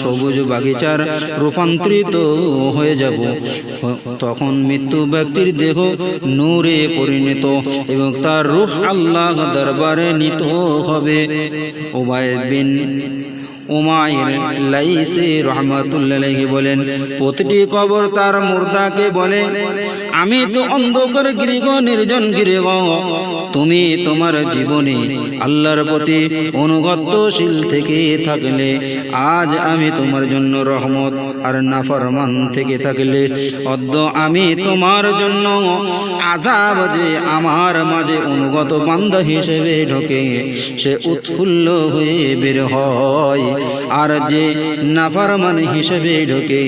সবুজ বাগিচার রূপান্তরিত হয়ে যাব। তখন মৃত্যু ব্যক্তির দেহ নূরে পরিণত এবং তার রূহ আল্লাহ দরবারে নিত হবে। ওবায়দ বিন উমায়ের লাইসে রহমাতুল্লাহ বলেন, প্রতিটি কবর তার মুর্দাকে বলে আমি তো অন্ধকার গৃহ নির্জন গৃহ তুমি তোমার জীবনে আল্লাহর প্রতি অনুগত্যশীল থেকে থাকলে, আজ আমি তোমার জন্য রহমত আর নাফরমান থেকে থাকলে, অদ্য আমি তোমার জন্য আজাব যে আমার মাঝে অনুগত বান্ধা হিসেবে ঢোকে, সে উৎফুল্ল হয়ে বের হয়। আর যে নাফরমান হিসেবে ঢোকে,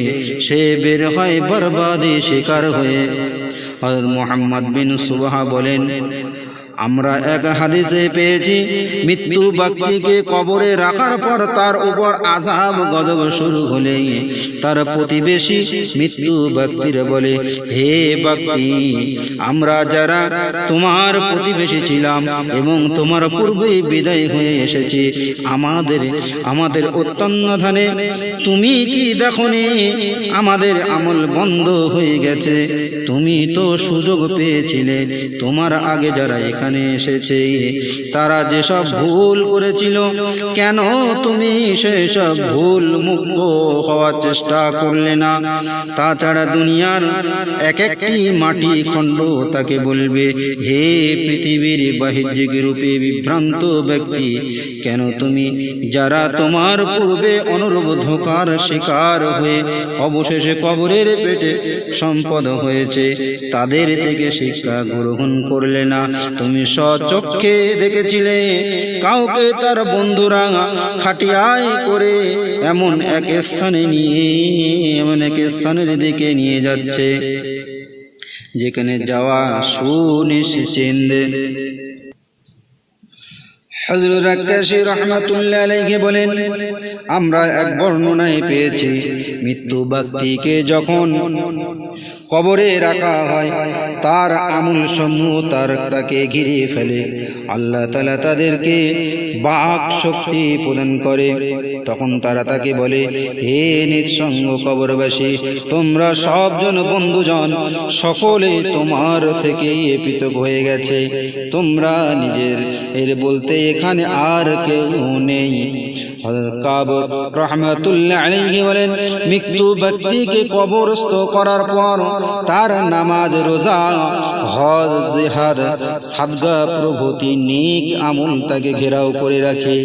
সে বের হয় বরবাদী শিকার হয়ে। হযরত মোহাম্মদ বিন সুবাহা বলেন আমরা এক হাদিসে পেয়েছি, মৃত্যু ব্যক্তিকে কবরে রাখার পর তার উপর আজাব গজব শুরু হলে, তার প্রতিবেশী মৃত্যু ব্যক্তির বলে, হে ব্যক্তি, আমরা যারা তোমার প্রতিবেশী ছিলাম এবং তোমার পূর্বেই বিদায় হয়ে এসেছি, আমাদের আমাদের অত্যন্ত ধানে, তুমি কি দেখনি? আমাদের আমল বন্ধ হয়ে গেছে, তুমি তো সুযোগ পেয়েছিলে, তোমার আগে যারা এখানে এসেছে। তারা যেসব ভুল করেছিল, কেন তুমি সেসব ভুল মুক্ত হওয়ার চেষ্টা করলে না? তাছাড়া দুনিয়ার এক একটি মাটি খণ্ড তাকে বলবে, হে পৃথিবীর বাহ্যিক রূপে বিভ্রান্ত ব্যক্তি, কেন তুমি যারা তোমার পূর্বে অনুরূপ ধোকার শিকার হয়ে অবশেষে কবরের পেটে সম্পদ হয়েছে, তাদের থেকে শিক্ষা গ্রহণ করলে না? তুমি স্বচক্ষে দেখেছিলে? কাউকে তার বন্ধুরা খাটিয়ায় করে এমন এক স্থানে নিয়ে, এমন এক স্থানের দিকে নিয়ে যাচ্ছে। যেখানে যাওয়া আলাইহি বলেন, আমরা এক বর্ণনায় পেয়েছি, মৃত্যু ব্যক্তিকে যখন কবরে রাখা হয়, তার আমুল সমূহ তার তাকে ঘিরে ফেলে। আল্লাহ তালা তাদেরকে বাক শক্তি প্রদান করে। তখন তারা তাকে বলে, হে নিঃসঙ্গ কবরবাসী, তোমরা সবজন বন্ধুজন সকলে তোমার থেকে পৃথক হয়ে গেছে। তোমরা নিজের এর বলতে এখানে আর কেউ নেই। মৃত্যু ব্যক্তিকে কবরস্থ করার পর তার নামাজ রোজা, হজ, জিহাদ, সাদগা প্রভৃতি নেক আমল তাকে ঘেরাও করে রাখে।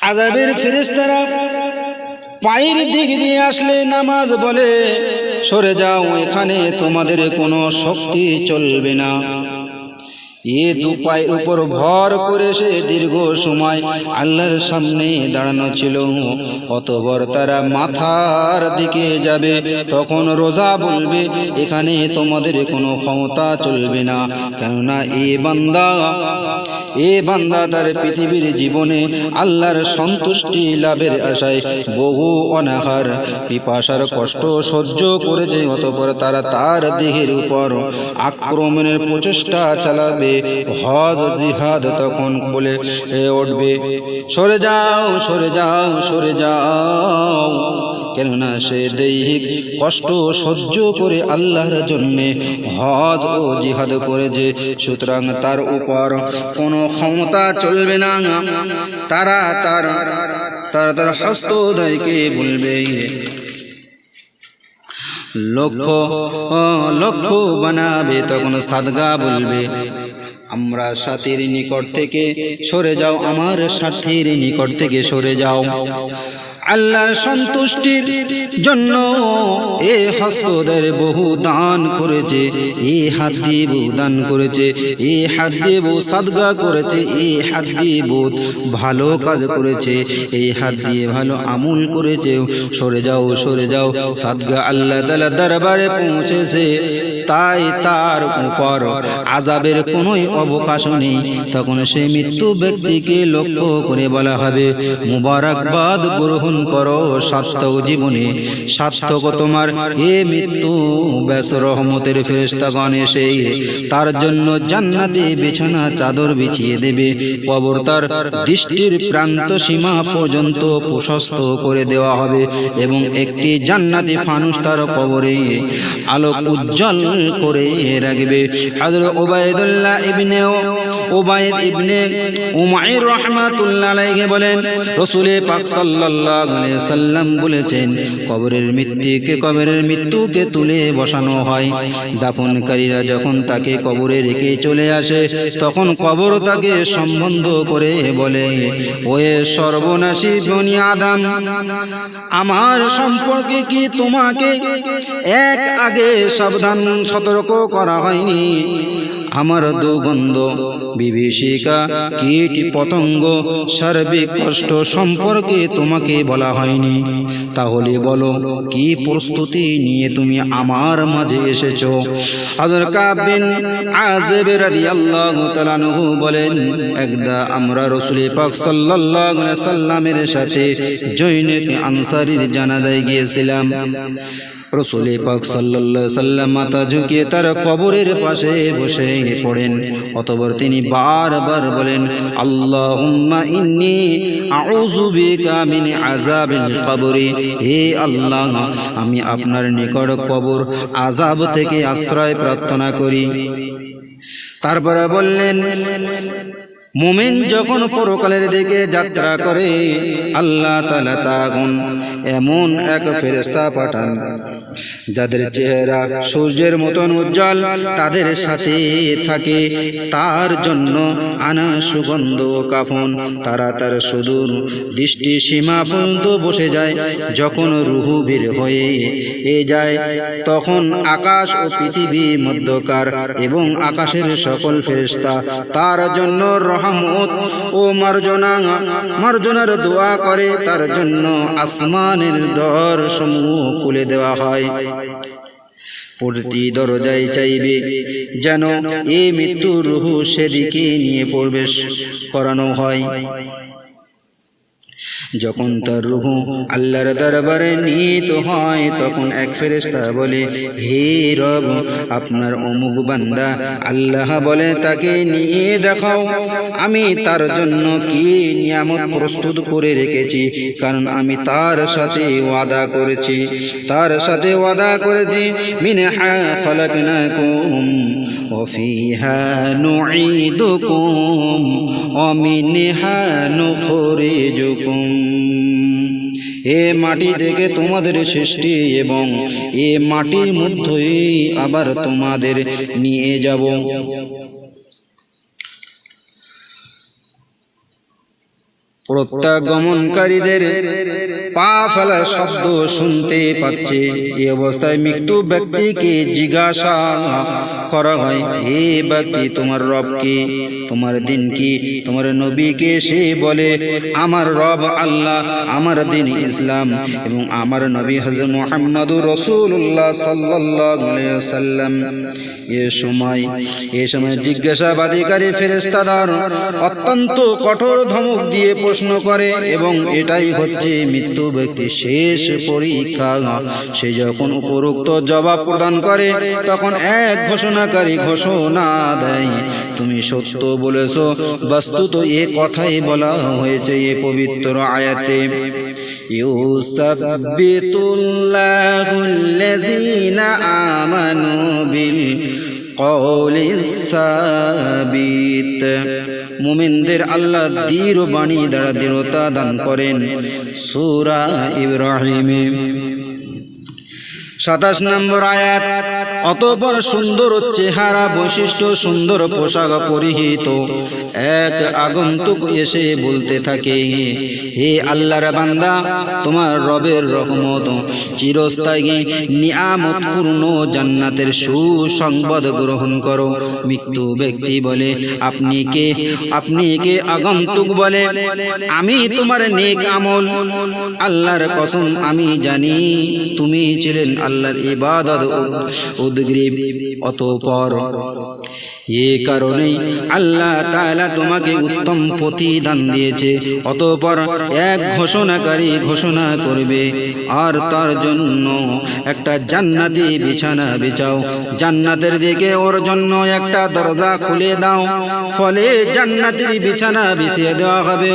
আজাবের ফেরেশতারা পায়ের দিক দিয়ে আসলে নামাজ বলে, সরে যাও, এখানে তোমাদের কোনো শক্তি চলবে না। এ দু পায়ের উপর ভর করে সে দীর্ঘ সময় আল্লাহর সামনে দাঁড়ানো ছিল। অতবর তারা মাথার দিকে যাবে, তখন রোজা বলবে, এখানে তোমাদের কোনো ক্ষমতা চলবে না। কেননা এ বান্দা এ বান্দা তার পৃথিবীর জীবনে আল্লাহর সন্তুষ্টি লাভের আশায় বহু অনাহার, পিপাসার কষ্ট সহ্য করেছে। অতপর তারা তার দেহের উপর আক্রমণের প্রচেষ্টা চালাবে। হজ, জিহাদ তখন বলে উঠবে। সরে যাও সরে যাও সরে যাও। কেননা সে দৈহিক কষ্ট সহ্য করে আল্লাহর জন্যে হজ ও জিহাদ করেছে। সুতরাং তার উপর কোনো ক্ষমতা চলবে না। তারা তার তারা, তার হস্তোদয়কে বলবে লক্ষ্য লক্ষ বানাবে, তখন সাদগা বলবে, আমরা সাথীর নিকট থেকে সরে যাও, আমার সাথীর নিকট থেকে সরে যাও। আল্লাহর সন্তুষ্টির জন্য এ হস্তদের বহু দান করেছে, এ হাত দিয়ে বহু দান করেছে, এ হাত দিয়ে বহু সাদগা করেছে, এ হাত দিয়ে বহুত ভালো কাজ করেছে এই হাত দিয়ে ভালো আমুল করেছে। সরে যাও সরে যাও, সাদগা আল্লাহ তালা দরবারে পৌঁছেছে। তাই তার উপর আজাবের কোনো অবকাশ নেই। তখন সেই মৃত্যু ব্যক্তিকে লক্ষ্য করে বলা হবে, মুবারকবাদ গ্রহণ করো সার্থক জীবনে। সার্থক তোমার এ মৃত্যু। ব্যাস, রহমতের ফেরেস্তাগণ এসে তার জন্য জান্নাতে বিছানা, চাদর বিছিয়ে দেবে। কবর তার দৃষ্টির প্রান্ত সীমা পর্যন্ত প্রশস্ত করে দেওয়া হবে এবং একটি জান্নাতি ফানুস তার কবরে আলোক উজ্জ্বল করে রাখবে। হযরত ওবায়দুল্লাহ ইবনে ওবায়দ ইবনে উমাইর আলাইহি বলেন পাক সাল্লাল্লাহু আলাইহি সাল্লাম বলেছেন, কবরের মৃত্যুকে কবরের মৃত্যুকে তুলে বসানো হয়। দাফনকারীরা যখন তাকে কবরে রেখে চলে আসে, তখন কবর তাকে সম্বন্ধ করে বলে, ওয়ে সর্বনাশী বনি আদম, আমার সম্পর্কে কি তোমাকে এক আগে সাবধান সতর্ক করা হয়নি। আমার দুগন্ধ বিভীষিকা, কীট পতঙ্গ, সার্বিক কষ্ট সম্পর্কে তোমাকে বলা হয়নি। তাহলে বলো, কি প্রস্তুতি নিয়ে তুমি আমার মাঝে এসেছ? আদর কাবিন আজেব রাদিয়াল্লাহু তাআলা বলেন, একদা আমরা রাসূল পাক সাল্লাল্লাহু সাল্লামের সাথে জৈনক আনসারীর জানাজায় গিয়েছিলাম। রসুল পাক সাল্লাল্লাহু সাল্লাম মাথা ঝুঁকিয়ে তার কবরের পাশে বসে পড়েন। অতবার তিনি বারবার বলেন, আল্লাহুম্মা ইন্নি আউযু বিকা মিন আযাবিল কবরি। হে আল্লাহ, আমি আপনার নিকট কবর, আযাব থেকে আশ্রয় প্রার্থনা করি। তারপরে বললেন, মোমেন যখন পরকালের দিকে যাত্রা করে, আল্লাহ তালা তখন এমন এক ফেরেস্তা পাঠান। যাদের চেহারা সূর্যের মতন উজ্জ্বল, তাদের সাথে থাকে তার জন্য আনা সুগন্ধ কাফন। তারা তার সুদূর দৃষ্টি সীমা পর্যন্ত বসে যায়। যখন রুহু বের হয়ে এ যায়, তখন আকাশ ও পৃথিবী মধ্যকার এবং আকাশের সকল ফেরেস্তা তার জন্য রহমত ও মার্জনা, মার্জনার দোয়া করে। তার জন্য আসমানের দর সমূহ খুলে দেওয়া হয়। প্রতি দরজায় চাইবে যেন এ মৃত্যুর রুহু সেদিকে নিয়ে প্রবেশ করানো হয়। যখন তার রুহু আল্লাহর দরবারে নিহিত হয়, তখন এক ফেরেশতা বলে, হে রব, আপনার অমুক বান্দা আল্লাহ বলে তাকে নিয়ে দেখাও। আমি তার জন্য কি নিয়ামত প্রস্তুত করে রেখেছি? কারণ আমি তার সাথে ওয়াদা করেছি। তার সাথে ওয়াদা করেছি, মিনহা খলাকনাকুম। وفيها نعيدكم ومنها نخرجكم এ মাটি থেকে তোমাদের সৃষ্টি এবং এ মাটির মধ্যেই আবার তোমাদের নিয়ে যাব প্রত্যাগমনকারীদের পা ফেলার শব্দ শুনতে পাচ্ছে। এই অবস্থায় মৃত্যু ব্যক্তিকে জিজ্ঞাসা করা হয়, হে ব্যক্তি, তোমার রব কি? তোমার দিন কি? তোমার নবীকে সে বলে, আমার রব আল্লাহ, আমার দিন ইসলাম এবং আমার নবী হজরত মোহাম্মদুর রসুল্লাহ সাল্লাহ সাল্লাম এ সময় এ সময় জিজ্ঞাসাবাদীকারী ফেরেস্তাদার অত্যন্ত কঠোর ধমক দিয়ে প্রশ্ন করে এবং এটাই হচ্ছে মৃত্যু ব্যক্তি শেষ পরীক্ষা সে যখন উপরোক্ত জবাব প্রদান করে তখন এক ঘোষণাকারী ঘোষণা দেয় তুমি সত্য বলেছ বস্তুত এ কথাই বলা হয়েছে এ পবিত্র আয়াতে يثبت الله الذين آمنوا بالقول الثابت মুমিনদের আল্লাহ দৃঢ় বাণী দ্বারা দৃঢ়তা দান করেন। সুরা ইব্রাহিমে। সাতাশ নম্বর আয়াত, অতপর সুন্দর চেহারা বৈশিষ্ট্য, সুন্দর পোশাক পরিহিত। এক আগন্তুক এসে বলতে থাকে, হে আল্লাহর বান্দা, তোমার রবের রহমত চিরস্থায়ী নিয়ামত পূর্ণ জান্নাতের সুসংবাদ গ্রহণ করো। মৃত্যু ব্যক্তি বলে, আপনি কে? আপনি কে আগন্তুক বলে, আমি তোমার নেক আমল। আল্লাহর কসম আমি জানি, তুমি ছিলেন আল্লাহর ইবাদত উদ্গ্রীব। অতপর এ কারণেই আল্লাহ তাআলা তোমাকে উত্তম প্রতিদান দিয়েছে। অতপর এক ঘোষণাকারী ঘোষণা করবে, আর তার জন্য একটা জান্নাতি বিছানা বিছাও জান্নাতের দিকে ওর জন্য একটা দরজা খুলে দাও। ফলে জান্নাতের বিছানা বিছিয়ে দেওয়া হবে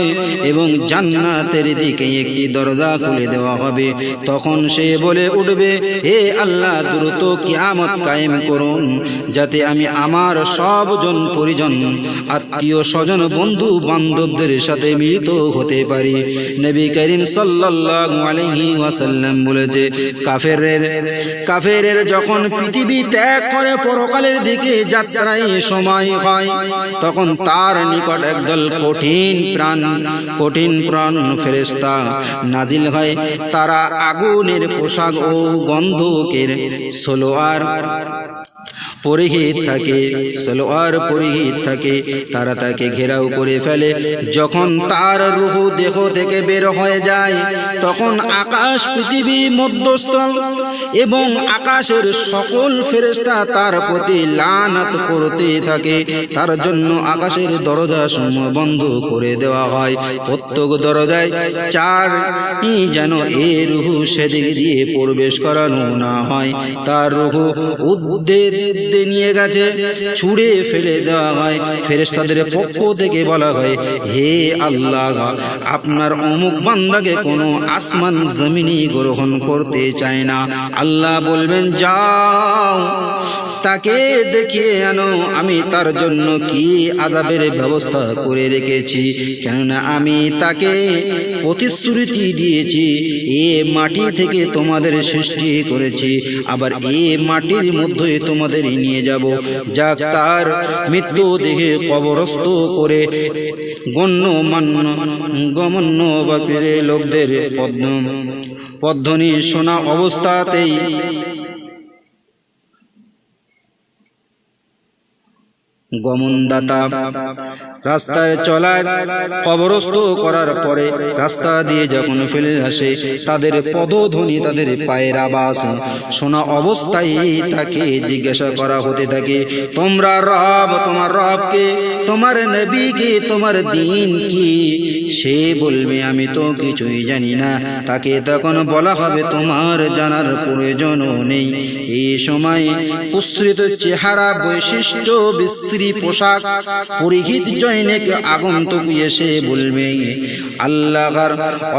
এবং জান্নাতের দিকে একটি দরজা খুলে দেওয়া হবে। তখন সে বলে উঠবে হে আল্লাহ, দ্রুত কিয়ামত কায়েম করুন, যাতে আমি আমার সবজন পরিজন, আত্মীয় স্বজন, বন্ধু বান্ধবদের সাথে মিলিত হতে পারি। নবী করিম সাল্লাল্লাহু আলাইহি ওয়াসাল্লাম বলেছে কাফেরের কাফেরের যখন পৃথিবী ত্যাগ করে পরকালের দিকে যাত্রায় সময় হয়, তখন তার নিকট একদল কঠিন প্রাণ কঠিন প্রাণ ফেরেস্তা নাজিল হয়। তারা আগুনের পোশাক ও গন্ধকের সোলোয়ার পরিহিত থাকে সালোয়ার পরিহিত থাকে তারা তাকে ঘেরাও করে ফেলে। যখন তার রুহ দেহ থেকে বের হয়ে যায়, তখন আকাশ, পৃথিবী, মধ্যস্থল এবং আকাশের সকল ফেরেস্তা তার প্রতি লানত করতে থাকে। তার জন্য আকাশের দরজা সমূহ বন্ধ করে দেওয়া হয়। প্রত্যেক দরজায় চার যেন এ রুহু সেদিক দিয়ে প্রবেশ করানো না হয়। তার রুহু উদ্দের মধ্যে নিয়ে গেছে, ছুড়ে ফেলে দেওয়া হয়। ফেরেস্তাদের পক্ষ থেকে বলা হয়, হে আল্লাহ, আপনার অমুক বান্দাকে কোনো আসমান জমিনি গ্রহণ করতে চায় না। আল্লাহ বলবেন, যাও। তাকে দেখিয়ে আনো। আমি তার জন্য কি আজাবের ব্যবস্থা করে রেখেছি? কেননা আমি তাকে প্রতিশ্রুতি দিয়েছি, এ মাটি থেকে তোমাদের সৃষ্টি করেছি, আবার এ মাটির মধ্যে তোমাদের নিয়ে যাব। যাক, তার মৃত্যু দেখে কবরস্থ করে গণ্য মান্য গমন্য ব্যক্তিদের লোকদের পদ্ম পদ্ধনি শোনা অবস্থাতেই গমনদাতা। রাস্তায় চলার কবরস্থ করার পরে রাস্তা দিয়ে যখন ফেলে আসে, তাদের পদধ্বনি তাদের পায়ের আবাস। শোনা অবস্থায় তাকে জিজ্ঞাসা করা হতে থাকে, তোমরা রব, তোমার রবকে, তোমার নবীকে, তোমার দিন কি সে বলবে, আমি তো কিছুই জানি না। তাকে তখন বলা হবে, তোমার জানার প্রয়োজনও নেই। এই সময় উৎসৃত চেহারা, বৈশিষ্ট্য, বিশ্রী পোশাক, পরিহিত জৈনিক আগন্তুক এসে বলবে, আল্লাহর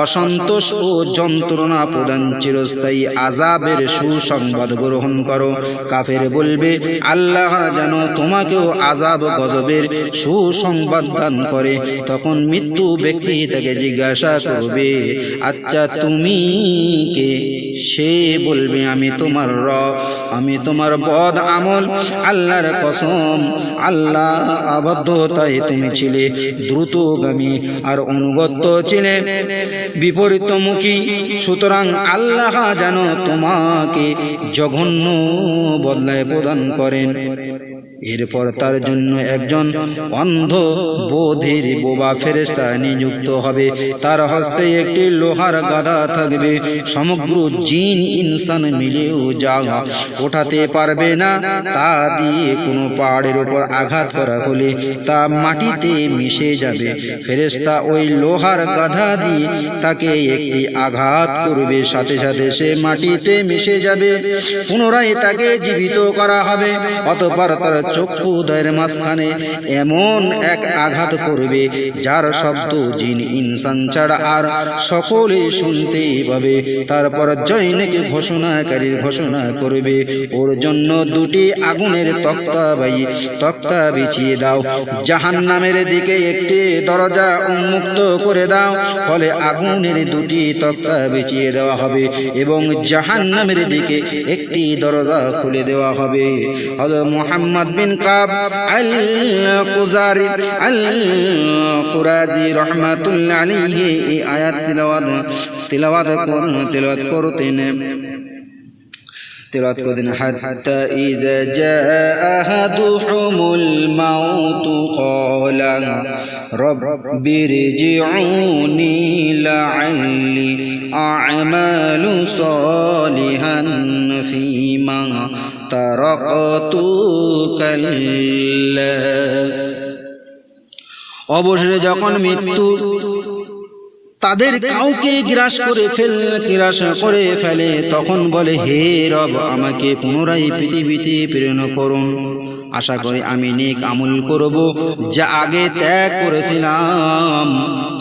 অসন্তোষ ও যন্ত্রণা প্রদান চিরস্থায়ী আজাবের সুসংবাদ গ্রহণ করো। কাফের বলবে, আল্লাহ যেন তোমাকেও আজাব গজবের সুসংবাদ দান করে। তখন মৃত্যু ব্যক্তি তাকে জিজ্ঞাসা করবে আচ্ছা তুমি কে? সে বলবে, আমি তোমার র আমি তোমার বদ আমল, আল্লাহর কসম, আল্লাহ আবদ্ধতায় তুমি ছিলে দ্রুতগামী আর অনুগত্য ছিলে বিপরীতমুখী। সুতরাং আল্লাহ যেন তোমাকে জঘন্য বদলায় প্রদান করেন। এরপর তার জন্য একজন অন্ধ বোধির বোবা ফেরেস্তা নিযুক্ত হবে। তার হস্তে একটি লোহার গাদা থাকবে। সমগ্র জিন ইনসান মিলেও যা ওঠাতে পারবে না, তা দিয়ে কোনো পাহাড়ের উপর আঘাত করা হলে তা মাটিতে মিশে যাবে। ফেরেস্তা ওই লোহার গাধা দিয়ে তাকে একটি আঘাত করবে। সাথে সাথে সে মাটিতে মিশে যাবে। পুনরায় তাকে জীবিত করা হবে। অতপর তার চক্ষু উদয়ের মাঝখানে এমন এক আঘাত করবে, যার শব্দ জিন ইনসান ছাড়া আর সকলে শুনতে পাবে। তারপর জৈনিক ঘোষণাকারীর ঘোষণা করবে, ওর জন্য দুটি আগুনের তক্তা বাই তক্তা বিছিয়ে দাও। জাহান নামের দিকে একটি দরজা উন্মুক্ত করে দাও, ফলে আগুনের দুটি তক্তা বিছিয়ে দেওয়া হবে এবং জাহান নামের দিকে একটি দরজা খুলে দেওয়া হবে। মুহাম্মদ বিন কাব আল কুজারি আল কুরাজি রহমাতুল্লাহ আলাইহি এই আয়াত তিলাওয়াত তিলাওয়াত করুন তিলাওয়াত করতেন تلوات كودن حتى إذا جاء أحدهم الموت قال رب ارجعوني لعلي أعمل صالحا فيما তারাকতু কাল্লা অবশেষে যখন মৃত্যু তাদের কাউকে গ্রাস করে ফেল, গ্রাস করে ফেলে, তখন বলে, হে রব, আমাকে পুনরায় পৃথিবীতে প্রেরণ করুন। আশা করি আমি নেক আমল করব। যা আগে ত্যাগ করেছিলাম।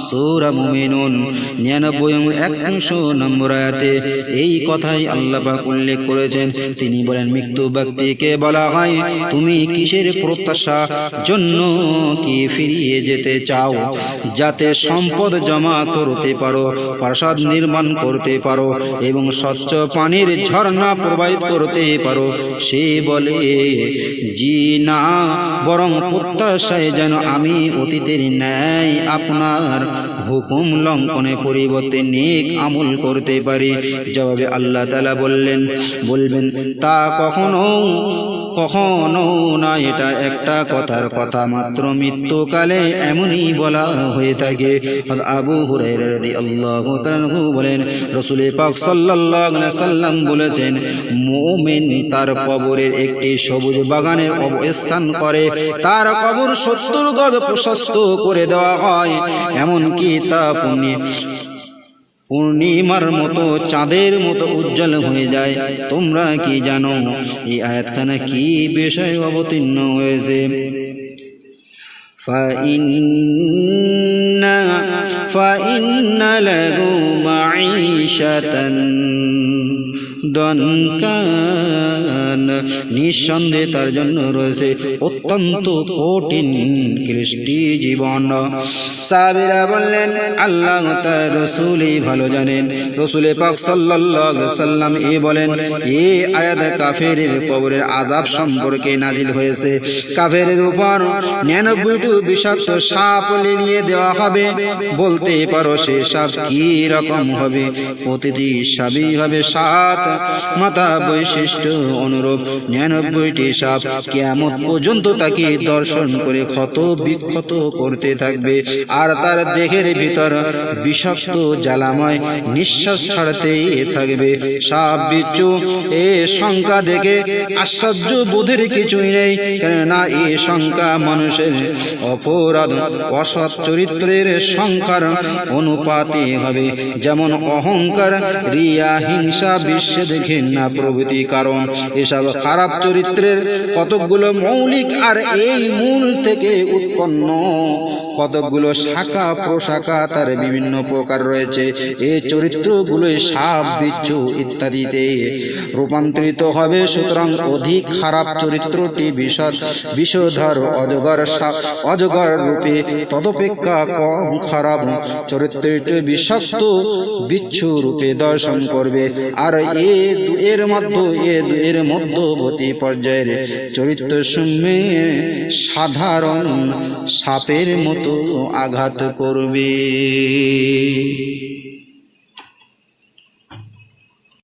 সৌরা মুমিনুন নিরানব্বই একাংশ নম্বর আয়াতে এই কথাই আল্লাহ উল্লেখ করেছেন। তিনি বলেন, মৃত্যু ব্যক্তিকে বলা হয়, তুমি কিসের প্রত্যাশা? জন্য কি ফিরিয়ে যেতে চাও? যাতে সম্পদ জমা করতে পারো, প্রাসাদ নির্মাণ করতে পারো এবং স্বচ্ছ পানির ঝর্ণা প্রবাহিত করতে পারো। সে বলে, জি না, বরং প্রত্যাশায় যেন আমি অতীতের ন্যায় আপনার হুকুম লঙ্ঘনে পরিবর্তে নেক আমল করতে পারি। জবাবে আল্লাহ তালা বললেন, বলবেন, তা কখনো কখনো না, এটা একটা কথার কথা, মাত্র মৃত্যুকালে এমনই বলা হয়ে থাকে। আবু হুরাইরা রাদিয়াল্লাহু তাআলা বলেন রসুল পাক সাল্লাল্লাহু সাল্লাম বলেছেন, মোমেন তার কবরের একটি সবুজ বাগানের অবস্থান করে। তার কবর সত্তর গজ প্রশস্ত করে দেওয়া হয়, এমনকি তা পুণ্যে পূর্ণিমার মতো চাঁদের মতো উজ্জ্বল হয়ে যায় তোমরা কি জানো এই আয়াতখানা কি বিষয় অবতীর্ণ হয়েছে فإن فإن له معيشة দনকান। নিঃসন্দেহে তার জন্য রয়েছে অত্যন্ত কঠিন কৃষ্টি জীবন। সাবিরা বললেন, আল্লাহ তার রসুলই ভালো জানেন। রসুলে পাক সাল্লাল্লাহু সাল্লাম এ বলেন, এ আয়াত কাফেরের কবরের আজাব সম্পর্কে নাজিল হয়েছে। কাফেরের উপর নিরানব্বইটি বিষাক্ত সাপ নিয়ে দেওয়া হবে। বলতে পারো সে সাপ কি রকম হবে? প্রতিটি সাবই হবে সাত মাথা বৈশিষ্ট্য অনুরূপ, নিরানব্বইটি সাপ কেমন পর্যন্ত তাকে দর্শন করে ক্ষত বিক্ষত করতে থাকবে। আর তার দেহের ভিতর বিষাক্ত জ্বালাময় নিঃশ্বাস ছাড়তে থাকবে। সাপ বিচ্ছু, এ সংখ্যা দেখে আশ্চর্য বোধের কিছুই নেই, কেননা এ সংখ্যা মানুষের অপরাধ, অসৎ চরিত্রের সংখ্যার অনুপাতে হবে। যেমন অহংকার, রিয়া, হিংসা বিশ্বদ ঘৃণা প্রভৃতি কারণ, এসব খারাপ চরিত্রের কতকগুলো মৌলিক আর এই মূল থেকে উৎপন্ন। কতকগুলো শাখা প্রশাখা তার বিভিন্ন প্রকার রয়েছে। এই চরিত্রগুলোই সাপ, বিচ্ছু ইত্যাদিতে রূপান্তরিত হবে। সুতরাং অধিক খারাপ চরিত্রটি বিশদ বিষধর অজগর অজগর রূপে তদপেক্ষা কম খারাপ। চরিত্রটি বিষাক্ত, বিচ্ছু রূপে দর্শন করবে। আর এ দুয়ের মধ্যে, এ দুয়ের এর মধ্যবর্তী পর্যায়ের চরিত্র শুনবে। সাধারণ সাপের মতো আঘাত করবে।